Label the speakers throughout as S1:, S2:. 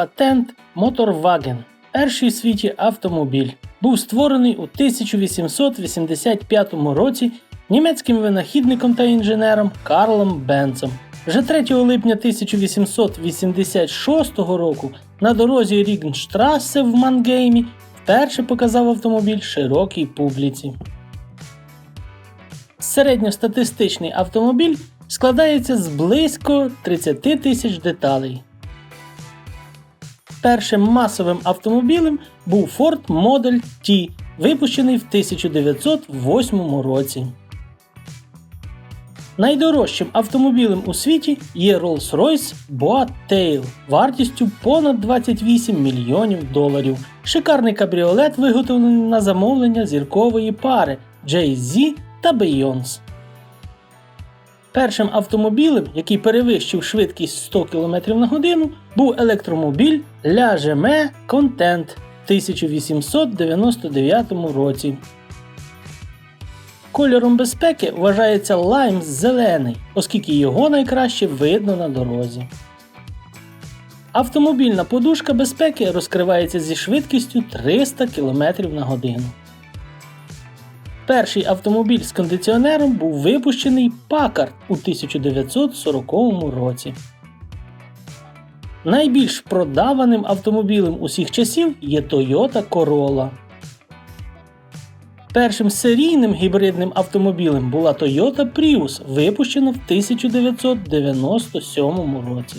S1: Patent Motorwagen перший у світі автомобіль. Був створений у 1885 році німецьким винахідником та інженером Карлом Бенцем. Вже 3 липня 1886 року на дорозі Рігнштрассе в Мангеймі вперше показав автомобіль широкій публіці. Середньостатистичний автомобіль складається з близько 30 тисяч деталей. Першим масовим автомобілем був Ford Model T, випущений в 1908 році. Найдорожчим автомобілем у світі є Rolls-Royce Boat Tail вартістю понад 28 мільйонів доларів. Шикарний кабріолет виготовлений на замовлення зіркової пари Jay-Z та Beyoncé. Першим автомобілем, який перевищив швидкість 100 км на годину, був електромобіль Gemme Content в 1899 році. Кольором безпеки вважається лайм зелений, оскільки його найкраще видно на дорозі. Автомобільна подушка безпеки розкривається зі швидкістю 300 км на годину. Перший автомобіль з кондиціонером був випущений Packard у 1940 році. Найбільш продаваним автомобілем усіх часів є Toyota Corolla. Першим серійним гібридним автомобілем була Toyota Prius, випущена в 1997 році.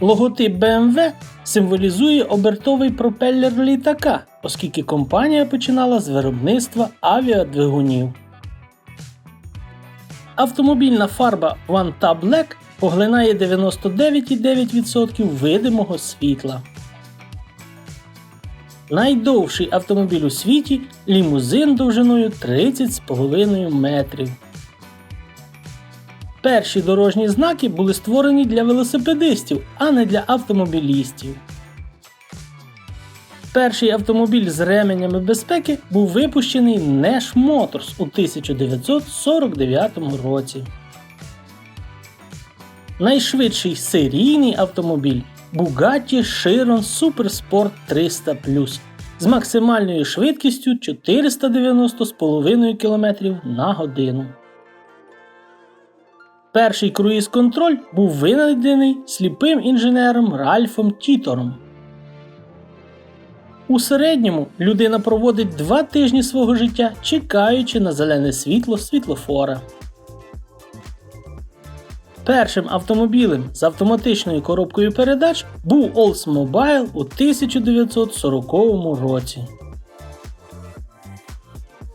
S1: Логотип BMW символізує обертовий пропеллер літака, оскільки компанія починала з виробництва авіадвигунів. Автомобільна фарба Vanta Black поглинає 99,9% видимого світла. Найдовший автомобіль у світі лімузин довжиною 30,5 метрів. Перші дорожні знаки були створені для велосипедистів, а не для автомобілістів. Перший автомобіль з ременями безпеки був випущений Nash Motors у 1949 році. Найшвидший серійний автомобіль Bugatti Chiron Supersport 300 з максимальною швидкістю 490,5 км на годину. Перший круїз-контроль був винайдений сліпим інженером Ральфом Тітором. У середньому людина проводить два тижні свого життя, чекаючи на зелене світло світлофора. Першим автомобілем з автоматичною коробкою передач був Oldsmobile у 1940 році.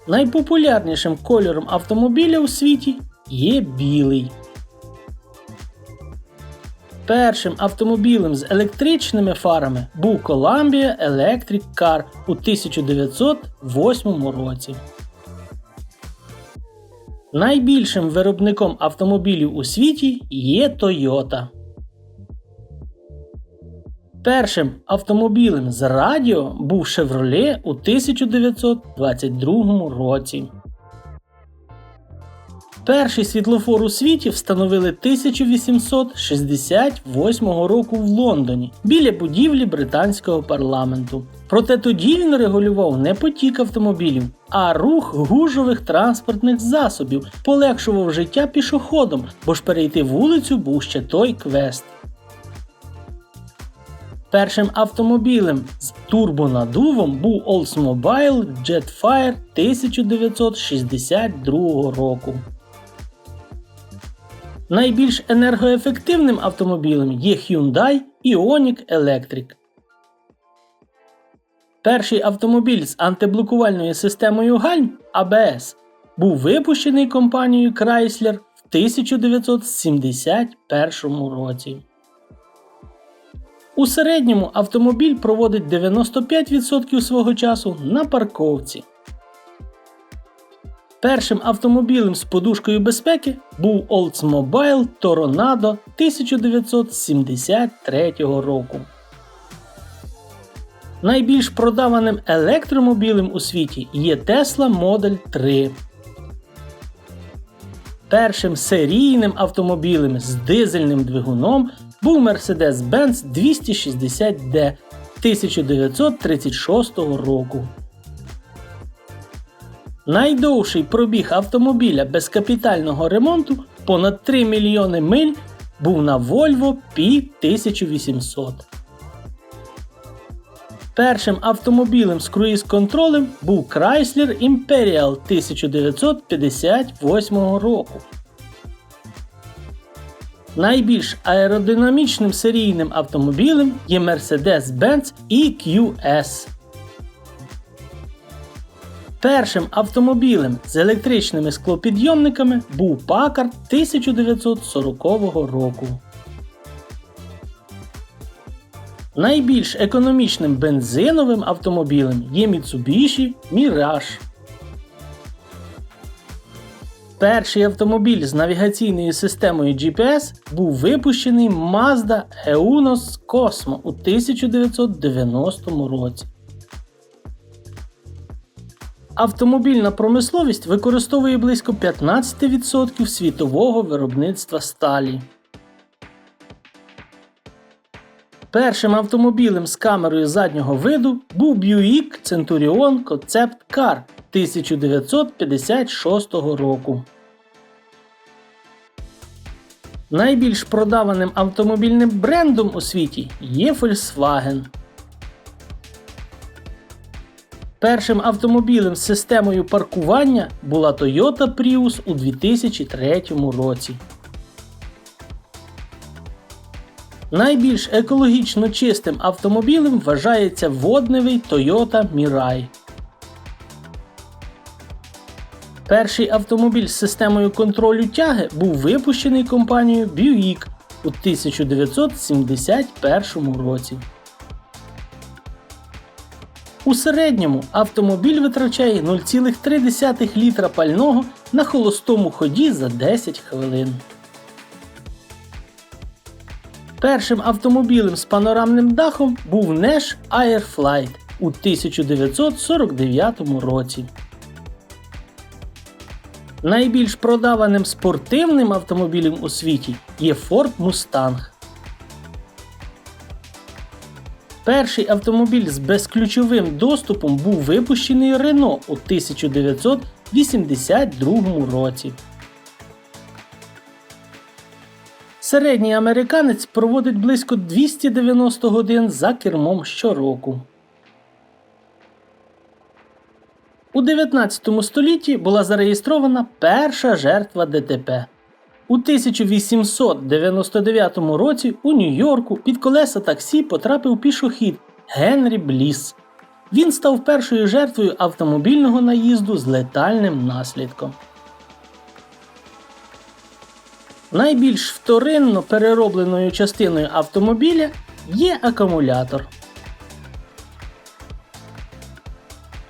S1: Найпопулярнішим кольором автомобіля у світі є білий. Першим автомобілем з електричними фарами був Columbia Electric Car у 1908 році. Найбільшим виробником автомобілів у світі є Toyota. Першим автомобілем з радіо був Chevrolet у 1922 році. Перший світлофор у світі встановили 1868 року в Лондоні біля будівлі британського парламенту. Проте тоді він регулював не потік автомобілів, а рух гужових транспортних засобів, полегшував життя пішоходом, бо ж перейти вулицю був ще той квест. Першим автомобілем з турбонадувом був Oldsmobile Jetfire 1962 року. Найбільш енергоефективним автомобілем є Hyundai Ioniq Electric. Перший автомобіль з антиблокувальною системою гальм ABS був випущений компанією Chrysler в 1971 році. У середньому автомобіль проводить 95% свого часу на парковці. Першим автомобілем з подушкою безпеки був Oldsmobile Toronado 1973 року. Найбільш продаваним електромобілем у світі є Tesla Model 3. Першим серійним автомобілем з дизельним двигуном був Mercedes-Benz 260D 1936 року. Найдовший пробіг автомобіля без капітального ремонту понад 3 мільйони миль був на Volvo P1800. Першим автомобілем з круїз-контролем був Chrysler Imperial 1958 року. Найбільш аеродинамічним серійним автомобілем є Mercedes-Benz EQS. Першим автомобілем з електричними склопідйомниками був Packard 1940 року. Найбільш економічним бензиновим автомобілем є Mitsubishi Mirage. Перший автомобіль з навігаційною системою GPS був випущений Mazda Eunos Cosmo у 1990 році. Автомобільна промисловість використовує близько 15% світового виробництва сталі. Першим автомобілем з камерою заднього виду був Buick Centurion Concept Car 1956 року. Найбільш продаваним автомобільним брендом у світі є Volkswagen. Першим автомобілем з системою паркування була Toyota Prius у 2003 році. Найбільш екологічно чистим автомобілем вважається водневий Toyota Mirai. Перший автомобіль з системою контролю тяги був випущений компанією Buick у 1971 році. У середньому автомобіль витрачає 0,3 літра пального на холостому ході за 10 хвилин. Першим автомобілем з панорамним дахом був Nash Airflight у 1949 році. Найбільш продаваним спортивним автомобілем у світі є Ford Mustang. Перший автомобіль з безключовим доступом був випущений Renault у 1982 році. Середній американець проводить близько 290 годин за кермом щороку. У 19 столітті була зареєстрована перша жертва ДТП. У 1899 році у Нью-Йорку під колеса таксі потрапив пішохід Генрі Бліс. Він став першою жертвою автомобільного наїзду з летальним наслідком. Найбільш вторинно переробленою частиною автомобіля є акумулятор.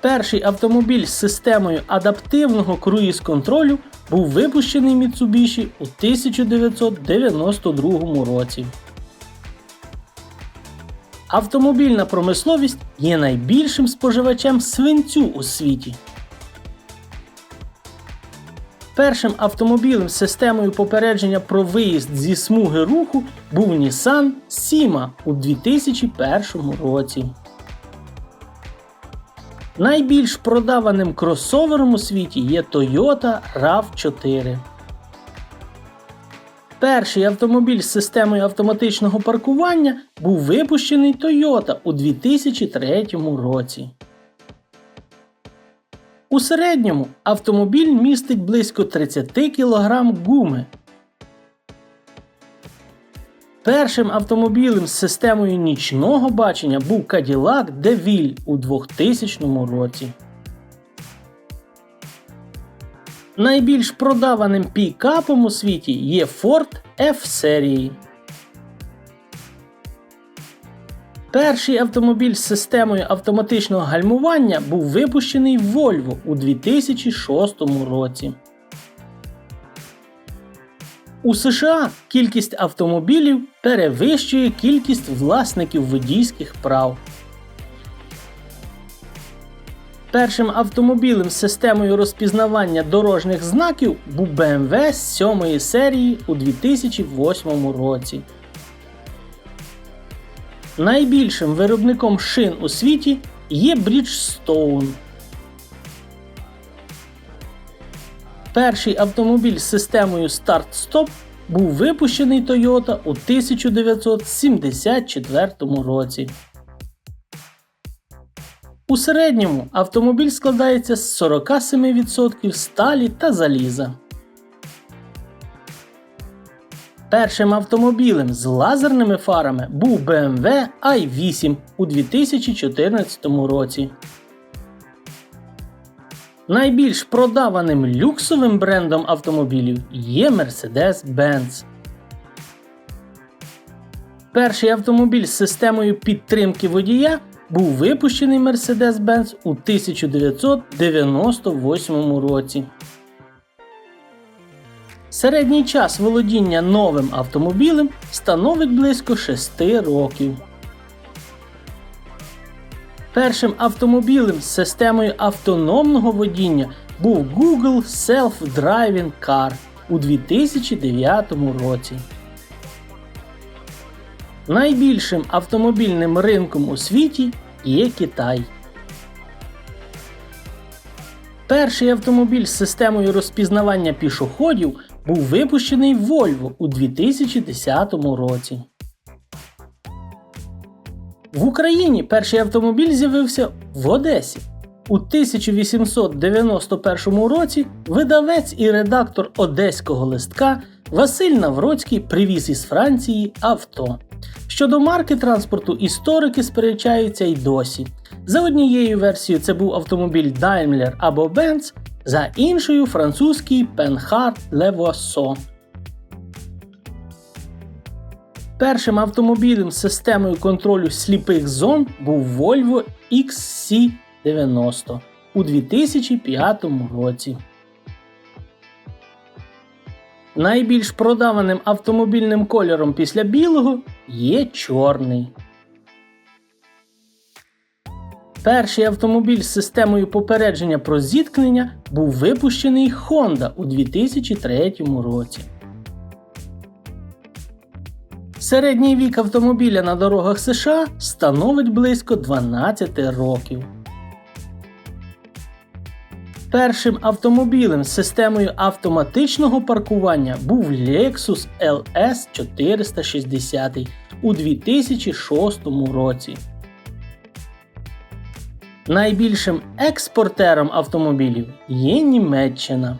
S1: Перший автомобіль з системою адаптивного круїз-контролю був випущений Mitsubishi у 1992 році. Автомобільна промисловість є найбільшим споживачем свинцю у світі. Першим автомобілем з системою попередження про виїзд зі смуги руху був Nissan Sima у 2001 році. Найбільш продаваним кросовером у світі є Toyota RAV4. Перший автомобіль з системою автоматичного паркування був випущений Toyota у 2003 році. У середньому автомобіль містить близько 30 кг гуми. Першим автомобілем з системою нічного бачення був Cadillac DeVille у 2000 році. Найбільш продаваним пікапом у світі є Ford F серії. Перший автомобіль з системою автоматичного гальмування був випущений Volvo у 2006 році. У США кількість автомобілів перевищує кількість власників водійських прав. Першим автомобілем з системою розпізнавання дорожніх знаків був BMW з 7 серії у 2008 році. Найбільшим виробником шин у світі є Bridgestone. Перший автомобіль з системою старт-стоп був випущений Toyota у 1974 році. У середньому автомобіль складається з 47% сталі та заліза. Першим автомобілем з лазерними фарами був BMW i8 у 2014 році. Найбільш продаваним люксовим брендом автомобілів є Mercedes-Benz. Перший автомобіль з системою підтримки водія був випущений Mercedes-Benz у 1998 році. Середній час володіння новим автомобілем становить близько 6 років. Першим автомобілем з системою автономного водіння був Google Self-Driving Car у 2009 році. Найбільшим автомобільним ринком у світі є Китай. Перший автомобіль з системою розпізнавання пішоходів був випущений Volvo у 2010 році. В Україні перший автомобіль з'явився в Одесі. У 1891 році видавець і редактор одеського листка Василь Навроцький привіз із Франції авто. Щодо марки транспорту, історики сперечаються й досі. За однією версією це був автомобіль Daimler або Benz, за іншою французький Penhard Levoiseau. Першим автомобілем з системою контролю сліпих зон був Volvo XC90 у 2005 році. Найбільш продаваним автомобільним кольором після білого є чорний. Перший автомобіль з системою попередження про зіткнення був випущений Honda у 2003 році. Середній вік автомобіля на дорогах США становить близько 12 років. Першим автомобілем з системою автоматичного паркування був Lexus LS 460 у 2006 році. Найбільшим експортером автомобілів є Німеччина.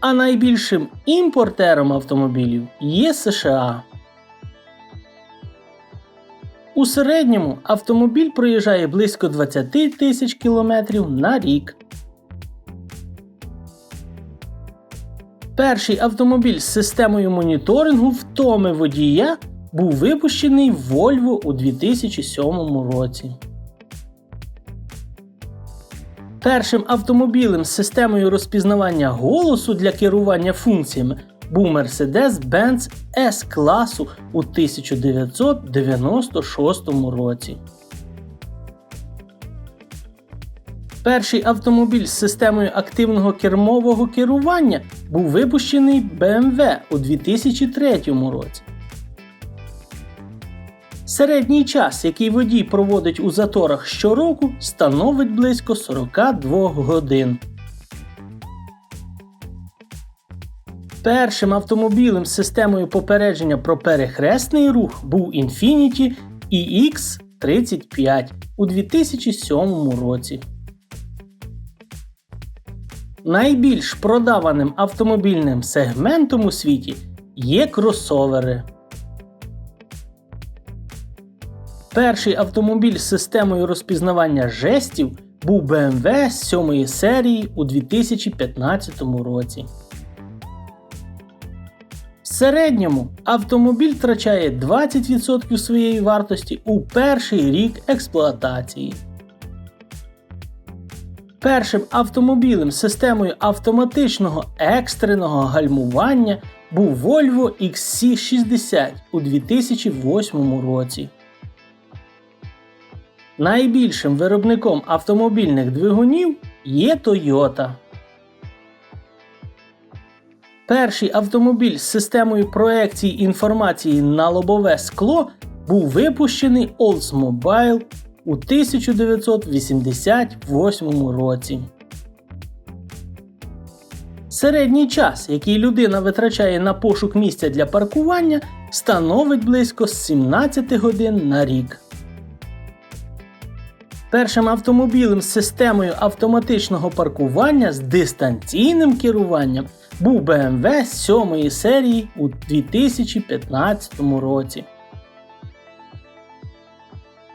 S1: А найбільшим імпортером автомобілів є США. У середньому автомобіль проїжджає близько 20 тисяч кілометрів на рік. Перший автомобіль з системою моніторингу втоми водія був випущений Volvo у 2007 році. Першим автомобілем з системою розпізнавання голосу для керування функціями був Mercedes-Benz S-класу у 1996 році. Перший автомобіль з системою активного кермового керування був випущений BMW у 2003 році. Середній час, який водій проводить у заторах щороку, становить близько 42 годин. Першим автомобілем з системою попередження про перехресний рух був Infiniti EX35 у 2007 році. Найбільш продаваним автомобільним сегментом у світі є кросовери. Перший автомобіль з системою розпізнавання жестів був BMW 7 серії у 2015 році. В середньому автомобіль втрачає 20% своєї вартості у перший рік експлуатації. Першим автомобілем з системою автоматичного екстреного гальмування був Volvo XC60 у 2008 році. Найбільшим виробником автомобільних двигунів є Toyota. Перший автомобіль з системою проекції інформації на лобове скло був випущений Oldsmobile у 1988 році. Середній час, який людина витрачає на пошук місця для паркування, становить близько 17 годин на рік. Першим автомобілем з системою автоматичного паркування з дистанційним керуванням був BMW 7 серії у 2015 році.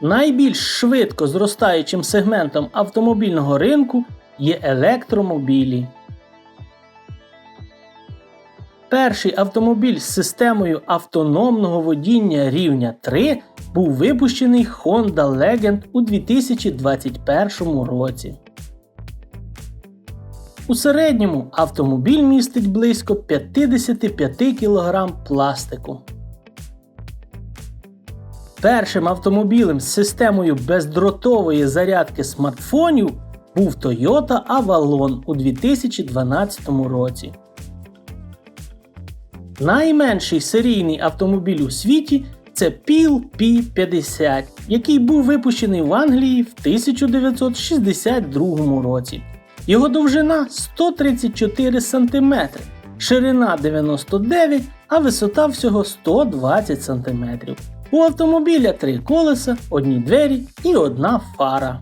S1: Найбільш швидко зростаючим сегментом автомобільного ринку є електромобілі. Перший автомобіль з системою автономного водіння рівня 3 був випущений Honda Legend у 2021 році. У середньому автомобіль містить близько 55 кг пластику. Першим автомобілем з системою бездротової зарядки смартфонів був Toyota Avalon у 2012 році. Найменший серійний автомобіль у світі це Peel P50, який був випущений в Англії в 1962 році. Його довжина 134 см, ширина 99 а висота всього 120 см. У автомобіля три колеса, одні двері і одна фара.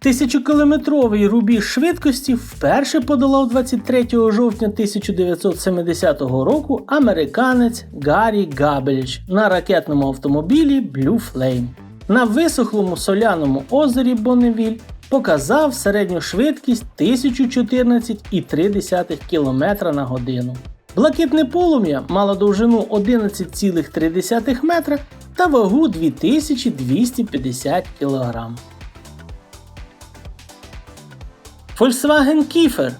S1: Тисячокілометровий рубіж швидкості вперше подолав 23 жовтня 1970 року американець Гаррі Габеліч на ракетному автомобілі Blue Flame. На висохлому соляному озері Бонневіль показав середню швидкість 1014,3 км на годину. Блакитне полум'я мало довжину 11,3 метра та вагу 2250 кг. Volkswagen Kiefer.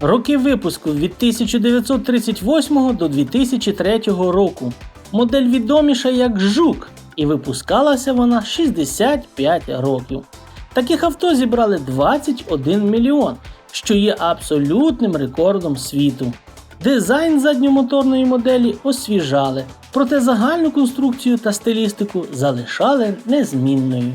S1: Роки випуску від 1938 до 2003 року. Модель відоміша як Жук, і випускалася вона 65 років. Таких авто зібрали 21 мільйон, що є абсолютним рекордом світу. Дизайн задньомоторної моделі освіжали, проте загальну конструкцію та стилістику залишали незмінною.